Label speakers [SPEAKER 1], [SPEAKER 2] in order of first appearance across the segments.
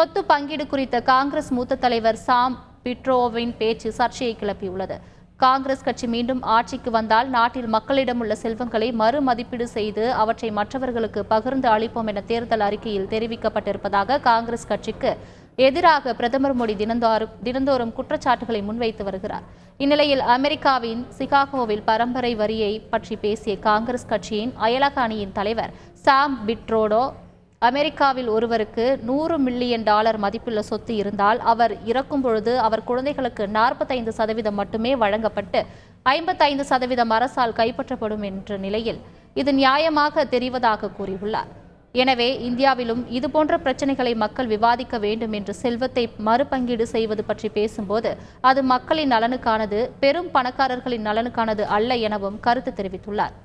[SPEAKER 1] சொத்து பங்கீடு குறித்த காங்கிரஸ் மூத்த தலைவர் சாம் பிட்ரோவின் பேச்சு சர்ச்சையை கிளப்பியுள்ளது. காங்கிரஸ் கட்சி மீண்டும் ஆட்சிக்கு வந்தால் நாட்டில் மக்களிடம் உள்ள செல்வங்களை மறுமதிப்பீடு செய்து அவற்றை மற்றவர்களுக்கு பகிர்ந்து அளிப்போம் என தேர்தல் அறிக்கையில் தெரிவிக்கப்பட்டிருப்பதாக காங்கிரஸ் கட்சிக்கு எதிராக பிரதமர் மோடி தினந்தோறும் தினந்தோறும் குற்றச்சாட்டுகளை முன்வைத்து வருகிறார். இந்நிலையில் அமெரிக்காவின் சிகாகோவில் பரம்பரை வரியை பற்றி பேசிய காங்கிரஸ் கட்சியின் அயலக அணியின் தலைவர் சாம் பிட்ரோடோ அமெரிக்காவில் ஒருவருக்கு நூறு மில்லியன் டாலர் மதிப்புள்ள சொத்து இருந்தால் அவர் இறக்கும் பொழுது அவர் குழந்தைகளுக்கு நாற்பத்தைந்து சதவீதம் மட்டுமே வழங்கப்பட்டு ஐம்பத்தைந்து சதவீதம் அரசால் கைப்பற்றப்படும் என்ற நிலையில் இது நியாயமாக தெரிவதாக கூறியுள்ளார். எனவே இந்தியாவிலும் இதுபோன்ற பிரச்சனைகளை மக்கள் விவாதிக்க வேண்டும் என்று செல்வத்தை மறுபங்கீடு செய்வது பற்றி பேசும்போது அது மக்களின் நலனுக்கானது பெரும் பணக்காரர்களின் நலனுக்கானது அல்ல எனவும் கருத்து தெரிவித்துள்ளார்.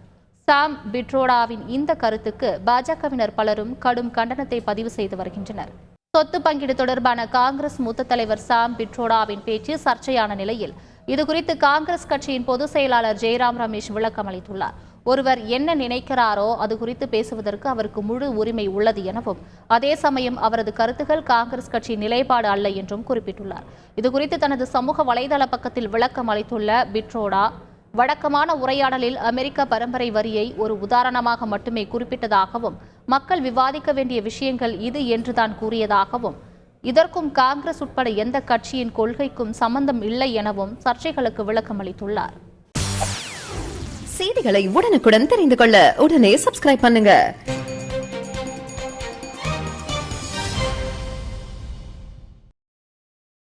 [SPEAKER 1] சாம் பிட்ரோடாவின் இந்த கருத்துக்கு பாஜகவினர் பலரும் கடும் கண்டனத்தை பதிவு செய்து வருகின்றனர். சொத்து பங்கீடு தொடர்பான காங்கிரஸ் மூத்த தலைவர் சாம் பிட்ரோடாவின் பேச்சு சர்ச்சையான நிலையில் இதுகுறித்து காங்கிரஸ் கட்சியின் பொதுச் செயலாளர் ஜெயராம் ரமேஷ் விளக்கம் அளித்துள்ளார். ஒருவர் என்ன நினைக்கிறாரோ அது குறித்து பேசுவதற்கு அவருக்கு முழு உரிமை உள்ளது எனவும் அதே சமயம் அவரது கருத்துக்கள் காங்கிரஸ் கட்சியின் நிலைப்பாடு அல்ல என்றும் குறிப்பிட்டுள்ளார். இதுகுறித்து தனது சமூக வலைதள பக்கத்தில் விளக்கம் அளித்துள்ள பிட்ரோடா வழக்கமான உரையாடலில் அமெரிக்க பரம்பரை வரியை ஒரு உதாரணமாக மட்டுமே குறிப்பிட்டதாகவும் மக்கள் விவாதிக்க வேண்டிய விஷயங்கள் இது என்றுதான் கூறியதாகவும் இதற்கும் காங்கிரஸ் உட்பட எந்த கட்சியின் கொள்கைக்கும் சம்பந்தம் இல்லை எனவும் சர்ச்சைகளுக்கு விளக்கம் அளித்துள்ளார்
[SPEAKER 2] செய்திகளை உடனுக்குடன் தெரிந்து கொள்ள உடனே சப்ஸ்கிரைப் பண்ணுங்க.